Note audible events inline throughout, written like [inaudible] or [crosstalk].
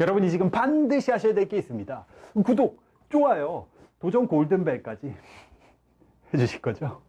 여러분이 지금 반드시 하셔야 될 게 있습니다. 구독, 좋아요, 도전 골든벨까지 [laughs] 해주실 거죠?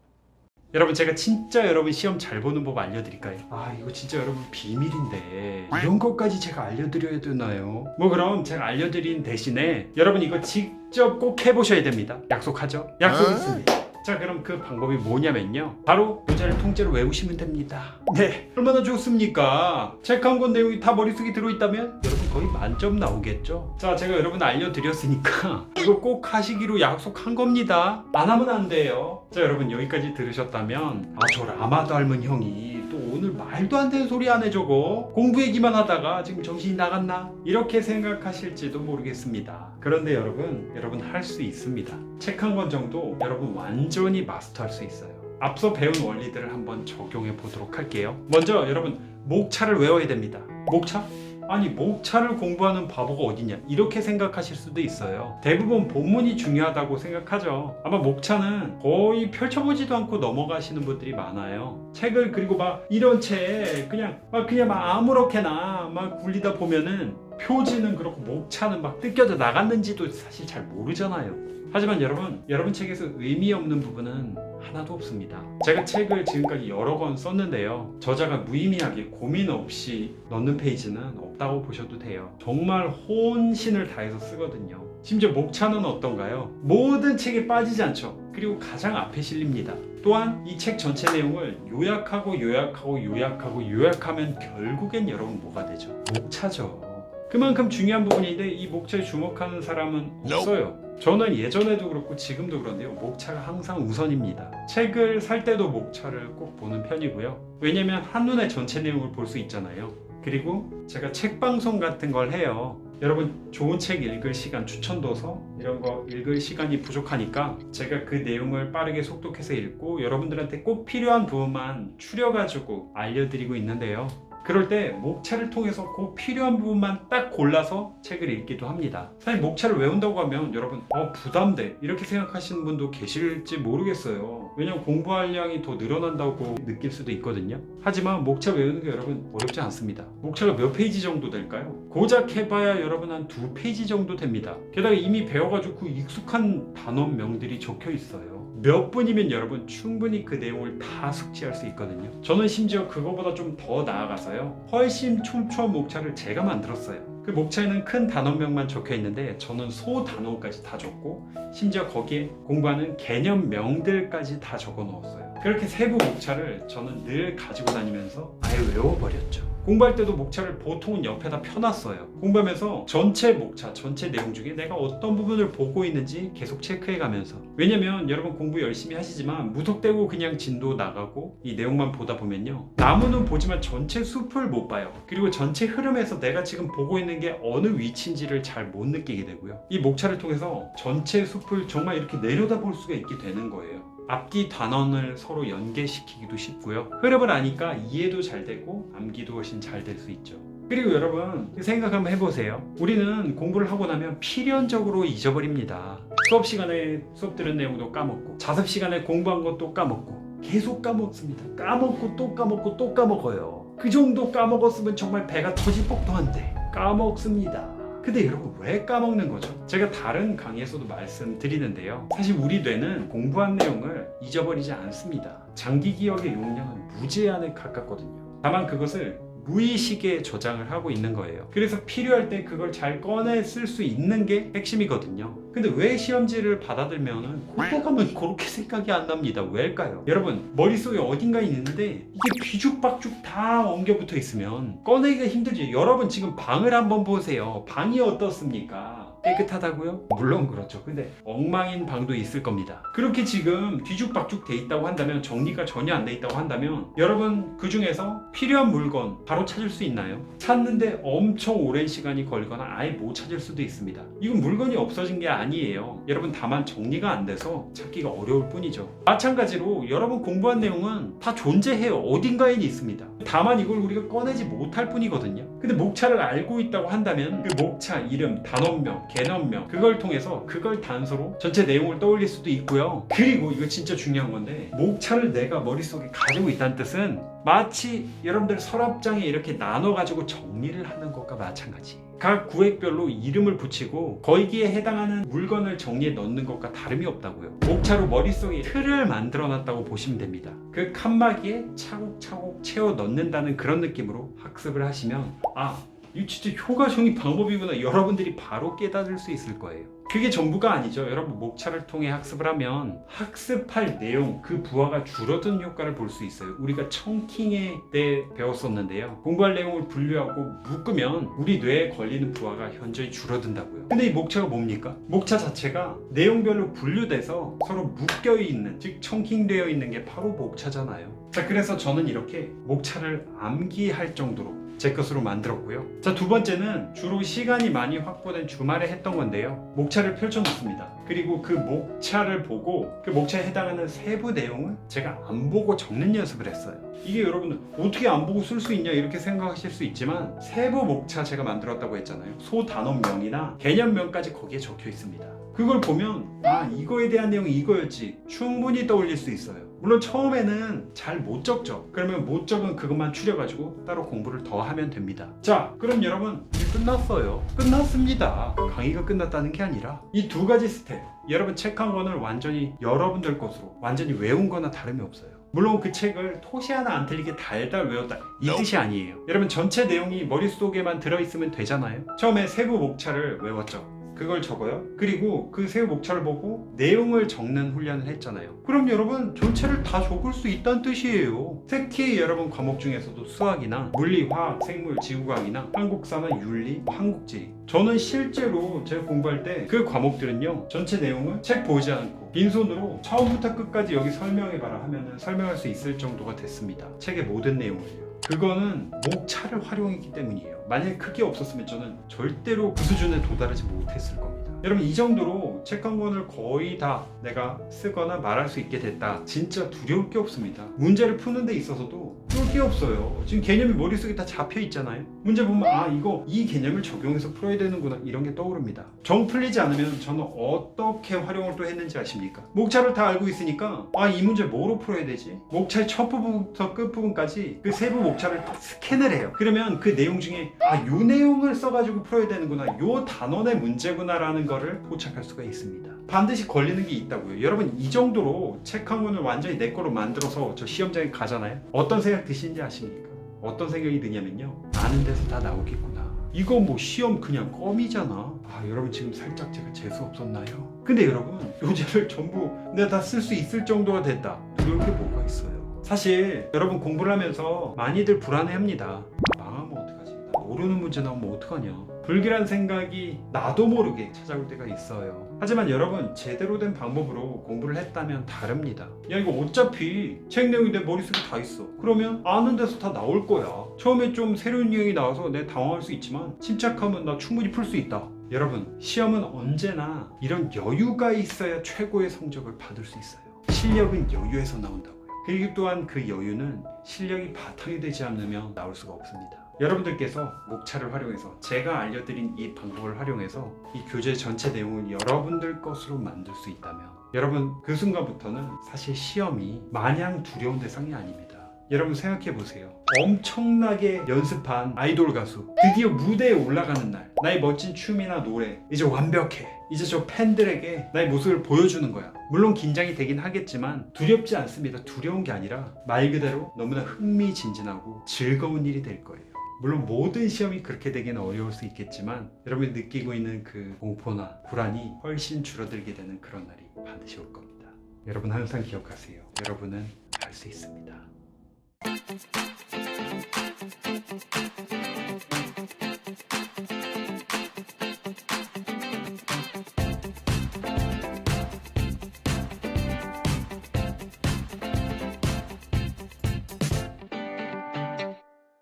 여러분 제가 진짜 여러분 시험 잘 보는 법 알려드릴까요? 아 이거 진짜 여러분 비밀인데 이런 것까지 제가 알려드려야 되나요? 뭐 그럼 제가 알려드린 대신에 여러분 이거 직접 꼭 해보셔야 됩니다 약속하죠? 약속 있습니다 자 그럼 그 방법이 뭐냐면요. 바로 모자를 통째로 외우시면 됩니다. 네. 얼마나 좋습니까? 체크한 건 내용이 다 머릿속에 들어있다면 여러분 거의 만점 나오겠죠? 자 제가 여러분 알려드렸으니까 [laughs] 이거 꼭 하시기로 약속한 겁니다. 안 하면 안 돼요. 자 여러분 여기까지 들으셨다면 아 저 라마 닮은 형이 또 오늘 말도 안 되는 소리 하네 저거. 공부 얘기만 하다가 지금 정신이 나갔나? 이렇게 생각하실지도 모르겠습니다. 그런데 여러분 여러분 할 수 있습니다. 책 한 권 정도 여러분 완전히 마스터할 수 있어요. 앞서 배운 원리들을 한번 적용해 보도록 할게요. 먼저 여러분 목차를 외워야 됩니다. 목차? 아니 목차를 공부하는 바보가 어디냐? 이렇게 생각하실 수도 있어요. 대부분 본문이 중요하다고 생각하죠. 아마 목차는 거의 펼쳐보지도 않고 넘어가시는 분들이 많아요. 책을 그리고 막 이런 책 그냥 막 그냥 막 아무렇게나 막 굴리다 보면은 표지는 그렇고 목차는 막 뜯겨져 나갔는지도 사실 잘 모르잖아요. 하지만 여러분 여러분 책에서 의미 없는 부분은 하나도 없습니다. 제가 책을 지금까지 여러 권 썼는데요. 저자가 무의미하게 고민 없이 넣는 페이지는 없다고 보셔도 돼요. 정말 혼신을 다해서 쓰거든요. 심지어 목차는 어떤가요? 모든 책에 빠지지 않죠. 그리고 가장 앞에 실립니다. 또한 이 책 전체 내용을 요약하고 요약하고 요약하고 요약하면 결국엔 여러분 뭐가 되죠? 목차죠. 그만큼 중요한 부분인데 이 목차에 주목하는 사람은 없어요. 저는 예전에도 그렇고 지금도 그런데요. 목차가 항상 우선입니다. 책을 살 때도 목차를 꼭 보는 편이고요. 왜냐면 한눈에 전체 내용을 볼 수 있잖아요. 그리고 제가 책 방송 같은 걸 해요. 여러분 좋은 책 읽을 시간 추천 도서 이런 거 읽을 시간이 부족하니까 제가 그 내용을 빠르게 속독해서 읽고 여러분들한테 꼭 필요한 부분만 추려 가지고 알려드리고 있는데요. 그럴 때 목차를 통해서 꼭 필요한 부분만 딱 골라서 책을 읽기도 합니다. 사실 목차를 외운다고 하면 여러분 어 부담돼 이렇게 생각하시는 분도 계실지 모르겠어요. 왜냐면 공부할 양이 더 늘어난다고 느낄 수도 있거든요. 하지만 목차 외우는 게 여러분 어렵지 않습니다. 목차가 몇 페이지 정도 될까요? 고작 해봐야 여러분 한 두 페이지 정도 됩니다. 게다가 이미 배워가지고 그 익숙한 단원명들이 적혀 있어요. 몇 분이면 여러분 충분히 그 내용을 다 숙지할 수 있거든요. 저는 심지어 그거보다 좀 더 나아가서요. 훨씬 촘촘한 목차를 제가 만들었어요. 그 목차에는 큰 단원명만 적혀 있는데 저는 소 단원까지 다 적고 심지어 거기에 공부하는 개념명들까지 다 적어 넣었어요. 그렇게 세부 목차를 저는 늘 가지고 다니면서 아예 외워버렸죠. 공부할 때도 목차를 보통은 옆에다 펴놨어요. 공부하면서 전체 목차, 전체 내용 중에 내가 어떤 부분을 보고 있는지 계속 체크해 가면서. 왜냐면 여러분 공부 열심히 하시지만 무턱대고 그냥 진도 나가고 이 내용만 보다 보면요. 나무는 보지만 전체 숲을 못 봐요. 그리고 전체 흐름에서 내가 지금 보고 있는 게 어느 위치인지를 잘 못 느끼게 되고요. 이 목차를 통해서 전체 숲을 정말 이렇게 내려다 볼 수가 있게 되는 거예요. 앞뒤 단원을 서로 연계시키기도 쉽고요. 흐름을 아니까 이해도 잘 되고 암기도 훨씬 잘 될 수 있죠. 그리고 여러분 생각 한번 해보세요. 우리는 공부를 하고 나면 필연적으로 잊어버립니다. 수업 시간에 수업 들은 내용도 까먹고 자습 시간에 공부한 것도 까먹고 계속 까먹습니다. 까먹고 또 까먹고 또 까먹어요. 그 정도 까먹었으면 정말 배가 터질 법도 한데 까먹습니다. 근데 여러분 왜 까먹는 거죠? 제가 다른 강의에서도 말씀드리는데요. 사실 우리 뇌는 공부한 내용을 잊어버리지 않습니다. 장기 기억의 용량은 무제한에 가깝거든요. 다만 그것을 무의식에 저장을 하고 있는 거예요. 그래서 필요할 때 그걸 잘 꺼내 쓸 수 있는 게 핵심이거든요. 근데 왜 시험지를 받아들면은 가면 그렇게 생각이 안 납니다. 왜일까요? 여러분 머릿속에 어딘가에 있는데 이게 비죽박죽 다 엉겨 붙어 있으면 꺼내기가 힘들지. 여러분 지금 방을 한번 보세요. 방이 어떻습니까? 깨끗하다고요? 물론 그렇죠. 근데 엉망인 방도 있을 겁니다. 그렇게 지금 뒤죽박죽 돼 있다고 한다면 정리가 전혀 안 돼 있다고 한다면 여러분 그 중에서 필요한 물건 바로 찾을 수 있나요? 찾는데 엄청 오랜 시간이 걸리거나 아예 못 찾을 수도 있습니다. 이건 물건이 없어진 게 아니에요. 여러분 다만 정리가 안 돼서 찾기가 어려울 뿐이죠. 마찬가지로 여러분 공부한 내용은 다 존재해요. 어딘가에 있습니다. 다만 이걸 우리가 꺼내지 못할 뿐이거든요. 근데 목차를 알고 있다고 한다면 그 목차 이름, 단원명 개념명 그걸 통해서 그걸 단서로 전체 내용을 떠올릴 수도 있고요. 그리고 이거 진짜 중요한 건데 목차를 내가 머릿속에 가지고 있다는 뜻은 마치 여러분들 서랍장에 이렇게 나눠 가지고 정리를 하는 것과 마찬가지. 각 구획별로 이름을 붙이고 거기에 해당하는 물건을 정리해 넣는 것과 다름이 없다고요. 목차로 머릿속에 틀을 만들어 놨다고 보시면 됩니다. 그 칸막이에 차곡차곡 채워 넣는다는 그런 느낌으로 학습을 하시면 아, 이거 진짜 효과적인 방법이구나 여러분들이 바로 깨달을 수 있을 거예요. 그게 전부가 아니죠. 여러분 목차를 통해 학습을 하면 학습할 내용 그 부하가 줄어든 효과를 볼 수 있어요. 우리가 청킹에 때 배웠었는데요. 공부할 내용을 분류하고 묶으면 우리 뇌에 걸리는 부하가 현저히 줄어든다고요. 근데 이 목차가 뭡니까? 목차 자체가 내용별로 분류돼서 서로 묶여 있는 즉 청킹되어 있는 게 바로 목차잖아요. 자 그래서 저는 이렇게 목차를 암기할 정도로 제 것으로 만들었고요. 자, 두 번째는 주로 시간이 많이 확보된 주말에 했던 건데요. 목차를 펼쳐놓습니다. 그리고 그 목차를 보고 그 목차에 해당하는 세부 내용을 제가 안 보고 적는 연습을 했어요. 이게 여러분 어떻게 안 보고 쓸 수 있냐 이렇게 생각하실 수 있지만 세부 목차 제가 만들었다고 했잖아요. 소 단원명이나 개념명까지 거기에 적혀 있습니다. 그걸 보면 아 이거에 대한 내용이 이거였지 충분히 떠올릴 수 있어요. 물론 처음에는 잘 못 적죠. 그러면 못 적은 그것만 추려가지고 따로 공부를 더 하면 됩니다. 자, 그럼 여러분 이제 끝났어요. 끝났습니다. 강의가 끝났다는 게 아니라 이 두 가지 스텝 여러분 책 한 권을 완전히 여러분들 것으로 완전히 외운 거나 다름이 없어요. 물론 그 책을 토시 하나 안 틀리게 달달 외웠다 이 뜻이 아니에요. 여러분 전체 내용이 머릿속에만 들어있으면 되잖아요. 처음에 세부 목차를 외웠죠. 그걸 적어요. 그리고 그 세부 목차를 보고 내용을 적는 훈련을 했잖아요. 그럼 여러분 전체를 다 적을 수 있다는 뜻이에요. 특히 여러분 과목 중에서도 수학이나 물리, 화학, 생물, 지구과학이나 한국사나 윤리, 한국지리 저는 실제로 제가 공부할 때 그 과목들은요 전체 내용을 책 보지 않고 빈손으로 처음부터 끝까지 여기 설명해봐라 하면은 설명할 수 있을 정도가 됐습니다. 책의 모든 내용을요. 그거는 목차를 활용했기 때문이에요. 만약에 그게 없었으면 저는 절대로 그 수준에 도달하지 못했을 겁니다. 여러분 이 정도로 책한 권을 거의 다 내가 쓰거나 말할 수 있게 됐다. 진짜 두려울 게 없습니다. 문제를 푸는 데 있어서도 뚫을 게 없어요. 지금 개념이 머릿속에 다 잡혀 있잖아요. 문제 보면 아 이거 이 개념을 적용해서 풀어야 되는구나 이런 게 떠오릅니다. 정 풀리지 않으면 저는 어떻게 활용을 또 했는지 아십니까? 목차를 다 알고 있으니까 아 이 문제 뭐로 풀어야 되지? 목차의 첫 부분부터 끝 부분까지 그 세부 목차를 다 스캔을 해요. 그러면 그 내용 중에 아 요 내용을 써가지고 풀어야 되는구나 요 단원의 문제구나라는 거를 포착할 수가 있습니다. 반드시 걸리는 게 있다고요. 여러분 이 정도로 책 한 권을 완전히 내 거로 만들어서 저 시험장에 가잖아요. 어떤 생각 드시는지 아십니까? 어떤 생각이 드냐면요. 아는 데서 다 나오겠구나. 이거 뭐 시험 그냥 껌이잖아. 아 여러분 지금 살짝 제가 재수 없었나요? 근데 여러분 요제를 전부 내가 다 쓸 수 있을 정도가 됐다. 그럴 게 뭐가 있어요? 사실 여러분 공부를 하면서 많이들 불안해합니다. 아, 망하면 어떡하지? 나 모르는 문제 나오면 어떡하냐? 불길한 생각이 나도 모르게 찾아올 때가 있어요. 하지만 여러분 제대로 된 방법으로 공부를 했다면 다릅니다. 야 이거 어차피 책 내용이 내 머릿속에 다 있어. 그러면 아는 데서 다 나올 거야. 처음에 좀 새로운 유형이 나와서 내 당황할 수 있지만 침착하면 나 충분히 풀 수 있다. 여러분 시험은 언제나 이런 여유가 있어야 최고의 성적을 받을 수 있어요. 실력은 여유에서 나온다고요. 그리고 또한 그 여유는 실력이 바탕이 되지 않으면 나올 수가 없습니다. 여러분들께서 목차를 활용해서 제가 알려드린 이 방법을 활용해서 이 교재 전체 내용을 여러분들 것으로 만들 수 있다면 여러분 그 순간부터는 사실 시험이 마냥 두려운 대상이 아닙니다. 여러분 생각해 보세요. 엄청나게 연습한 아이돌 가수 드디어 무대에 올라가는 날 나의 멋진 춤이나 노래 이제 완벽해. 이제 저 팬들에게 나의 모습을 보여주는 거야. 물론 긴장이 되긴 하겠지만 두렵지 않습니다. 두려운 게 아니라 말 그대로 너무나 흥미진진하고 즐거운 일이 될 거예요. 물론 모든 시험이 그렇게 되기는 어려울 수 있겠지만 여러분이 느끼고 있는 그 공포나 불안이 훨씬 줄어들게 되는 그런 날이 반드시 올 겁니다. 여러분 항상 기억하세요. 여러분은 할 수 있습니다.